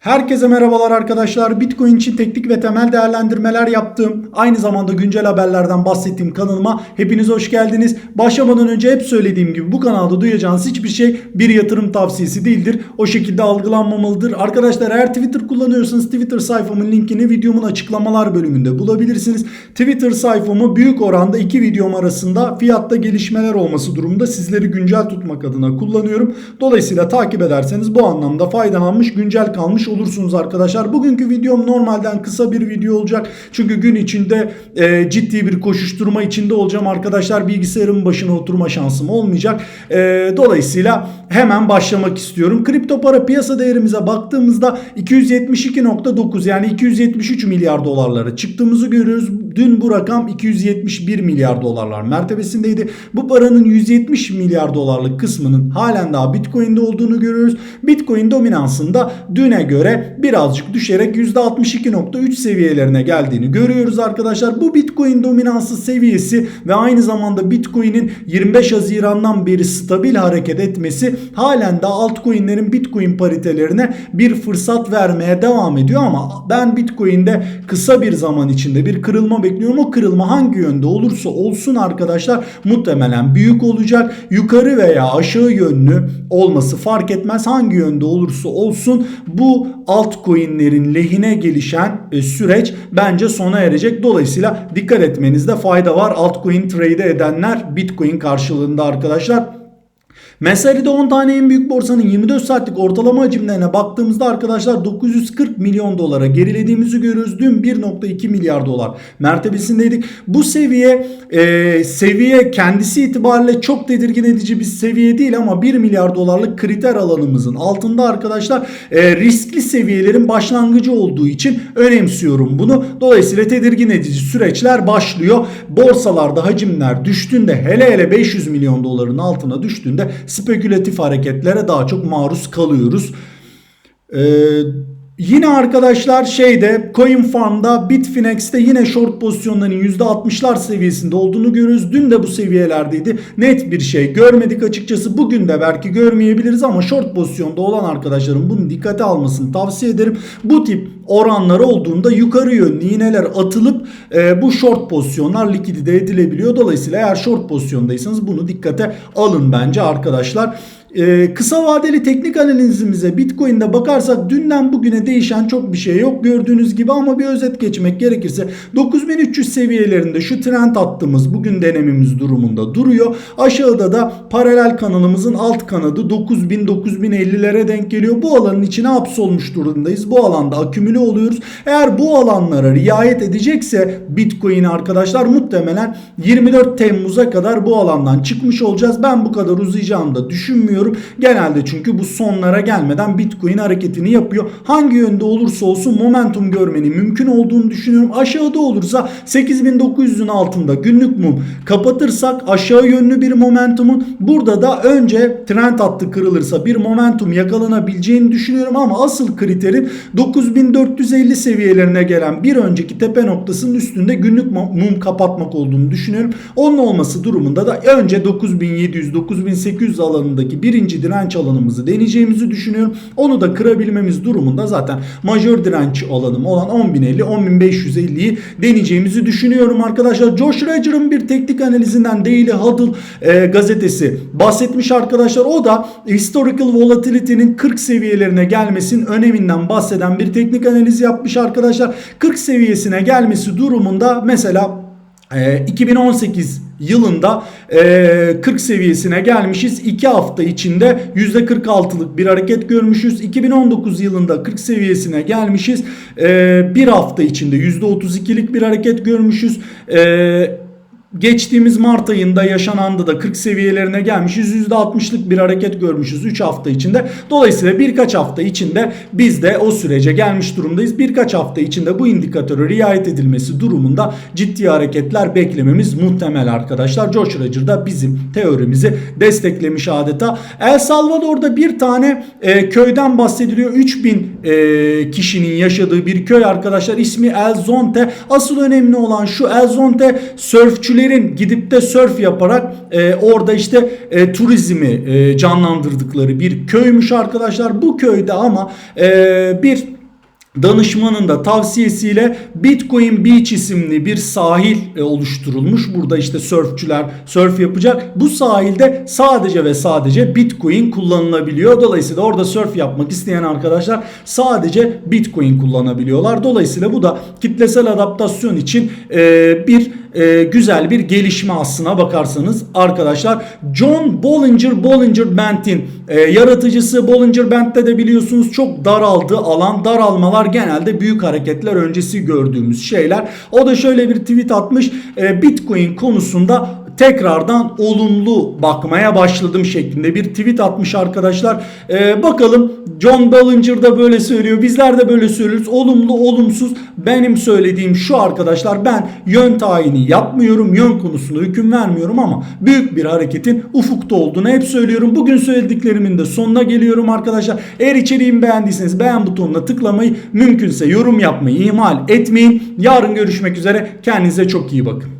Herkese merhabalar arkadaşlar. Bitcoin için teknik ve temel değerlendirmeler yaptığım, aynı zamanda güncel haberlerden bahsettiğim kanalıma hepiniz hoş geldiniz. Başlamadan önce hep söylediğim gibi bu kanalda duyacağınız hiçbir şey bir yatırım tavsiyesi değildir. O şekilde algılanmamalıdır. Arkadaşlar eğer Twitter kullanıyorsanız Twitter sayfamın linkini videomun açıklamalar bölümünde bulabilirsiniz. Twitter sayfamı büyük oranda iki videom arasında fiyatta gelişmeler olması durumunda sizleri güncel tutmak adına kullanıyorum. Dolayısıyla takip ederseniz bu anlamda faydalanmış, güncel kalmış olursunuz arkadaşlar. Bugünkü videom normalden kısa bir video olacak. Çünkü gün içinde e, ciddi bir koşuşturma içinde olacağım arkadaşlar. Bilgisayarın başına oturma şansım olmayacak. E, dolayısıyla hemen başlamak istiyorum. Kripto para piyasa değerimize baktığımızda 272.9 yani 273 milyar dolarlara çıktığımızı görüyoruz. Dün bu rakam 271 milyar dolarlar mertebesindeydi. Bu paranın 170 milyar dolarlık kısmının halen daha Bitcoin'de olduğunu görüyoruz. Bitcoin dominansında düne göre birazcık düşerek %62.3 seviyelerine geldiğini görüyoruz arkadaşlar. Bu Bitcoin dominansı seviyesi ve aynı zamanda Bitcoin'in 25 Haziran'dan beri stabil hareket etmesi halen daha altcoin'lerin Bitcoin paritelerine bir fırsat vermeye devam ediyor ama ben Bitcoin'de kısa bir zaman içinde bir kırılma bekliyorum. O kırılma hangi yönde olursa olsun arkadaşlar muhtemelen büyük olacak. Yukarı veya aşağı yönlü olması fark etmez. Hangi yönde olursa olsun bu altcoin'lerin lehine gelişen e, süreç bence sona erecek. Dolayısıyla dikkat etmenizde fayda var. Altcoin trade edenler Bitcoin karşılığında arkadaşlar. Mesari'de 10 tane en büyük borsanın 24 saatlik ortalama hacimlerine baktığımızda arkadaşlar 940 milyon dolara gerilediğimizi görüyoruz. Dün 1.2 milyar dolar mertebesindeydik. Bu seviye e, seviye kendisi itibariyle çok tedirgin edici bir seviye değil ama 1 milyar dolarlık kriter alanımızın altında arkadaşlar e, riskli seviyelerin başlangıcı olduğu için önemsiyorum bunu. Dolayısıyla tedirgin edici süreçler başlıyor. Borsalarda hacimler düştüğünde hele hele 500 milyon doların altına düştüğünde spekülatif hareketlere daha çok maruz kalıyoruz. Ee, yine arkadaşlar şeyde Coin Bitfinex'te yine short pozisyonların %60'lar seviyesinde olduğunu görüyoruz. Dün de bu seviyelerdeydi. Net bir şey görmedik açıkçası. Bugün de belki görmeyebiliriz ama short pozisyonda olan arkadaşların bunu dikkate almasını tavsiye ederim. Bu tip oranlar olduğunda yukarı yönlü iğneler atılıp e, bu short pozisyonlar likidite edilebiliyor. Dolayısıyla eğer short pozisyondaysanız bunu dikkate alın bence arkadaşlar. Ee, kısa vadeli teknik analizimize Bitcoin'de bakarsak dünden bugüne değişen çok bir şey yok gördüğünüz gibi ama bir özet geçmek gerekirse 9300 seviyelerinde şu trend attığımız bugün denememiz durumunda duruyor. Aşağıda da paralel kanalımızın alt kanadı 9000-9050'lere denk geliyor. Bu alanın içine hapsolmuş durumdayız. Bu alanda akümüle oluyoruz. Eğer bu alanlara riayet edecekse Bitcoin arkadaşlar muhtemelen 24 Temmuz'a kadar bu alandan çıkmış olacağız. Ben bu kadar uzayacağını da düşünmüyorum. Genelde çünkü bu sonlara gelmeden Bitcoin hareketini yapıyor. Hangi yönde olursa olsun momentum görmenin mümkün olduğunu düşünüyorum. Aşağıda olursa 8900'ün altında günlük mum kapatırsak aşağı yönlü bir momentumun burada da önce trend hattı kırılırsa bir momentum yakalanabileceğini düşünüyorum ama asıl kriterin 9450 seviyelerine gelen bir önceki tepe noktasının üstünde günlük mum kapatmak olduğunu düşünüyorum. Onun olması durumunda da önce 9700-9800 alanındaki birinci direnç alanımızı deneyeceğimizi düşünüyorum. Onu da kırabilmemiz durumunda zaten majör direnç alanım olan 10.050-10.550'yi deneyeceğimizi düşünüyorum arkadaşlar. Josh Roger'ın bir teknik analizinden Daily Huddle e, gazetesi bahsetmiş arkadaşlar. O da historical volatility'nin 40 seviyelerine gelmesinin öneminden bahseden bir teknik analiz yapmış arkadaşlar. 40 seviyesine gelmesi durumunda mesela e, 2018 yılında e, 40 seviyesine gelmişiz. 2 hafta içinde %46'lık bir hareket görmüşüz. 2019 yılında 40 seviyesine gelmişiz. E, bir hafta içinde %32'lik bir hareket görmüşüz. E, Geçtiğimiz Mart ayında yaşananda da 40 seviyelerine gelmişiz. %60'lık bir hareket görmüşüz 3 hafta içinde. Dolayısıyla birkaç hafta içinde biz de o sürece gelmiş durumdayız. Birkaç hafta içinde bu indikatöre riayet edilmesi durumunda ciddi hareketler beklememiz muhtemel arkadaşlar. George Roger da bizim teorimizi desteklemiş adeta. El Salvador'da bir tane e, köyden bahsediliyor. 3000 e, kişinin yaşadığı bir köy arkadaşlar. İsmi El Zonte. Asıl önemli olan şu El Zonte sörfçüler Surfçülerin gidip de surf yaparak e, orada işte e, turizmi e, canlandırdıkları bir köymüş arkadaşlar. Bu köyde ama e, bir danışmanın da tavsiyesiyle Bitcoin Beach isimli bir sahil e, oluşturulmuş. Burada işte sörfçüler sörf yapacak. Bu sahilde sadece ve sadece Bitcoin kullanılabiliyor. Dolayısıyla orada sörf yapmak isteyen arkadaşlar sadece Bitcoin kullanabiliyorlar. Dolayısıyla bu da kitlesel adaptasyon için e, bir e, güzel bir gelişme aslına bakarsanız arkadaşlar. John Bollinger Bollinger Band'in e, yaratıcısı Bollinger Band'de de biliyorsunuz çok daraldı alan daralmalar genelde büyük hareketler öncesi gördüğümüz şeyler. O da şöyle bir tweet atmış e, Bitcoin konusunda tekrardan olumlu bakmaya başladım şeklinde bir tweet atmış arkadaşlar. Ee, bakalım John Bollinger da böyle söylüyor. Bizler de böyle söylüyoruz. Olumlu olumsuz benim söylediğim şu arkadaşlar ben yön tayini yapmıyorum. Yön konusunda hüküm vermiyorum ama büyük bir hareketin ufukta olduğunu hep söylüyorum. Bugün söylediklerimin de sonuna geliyorum arkadaşlar. Eğer içeriğimi beğendiyseniz beğen butonuna tıklamayı mümkünse yorum yapmayı ihmal etmeyin. Yarın görüşmek üzere. Kendinize çok iyi bakın.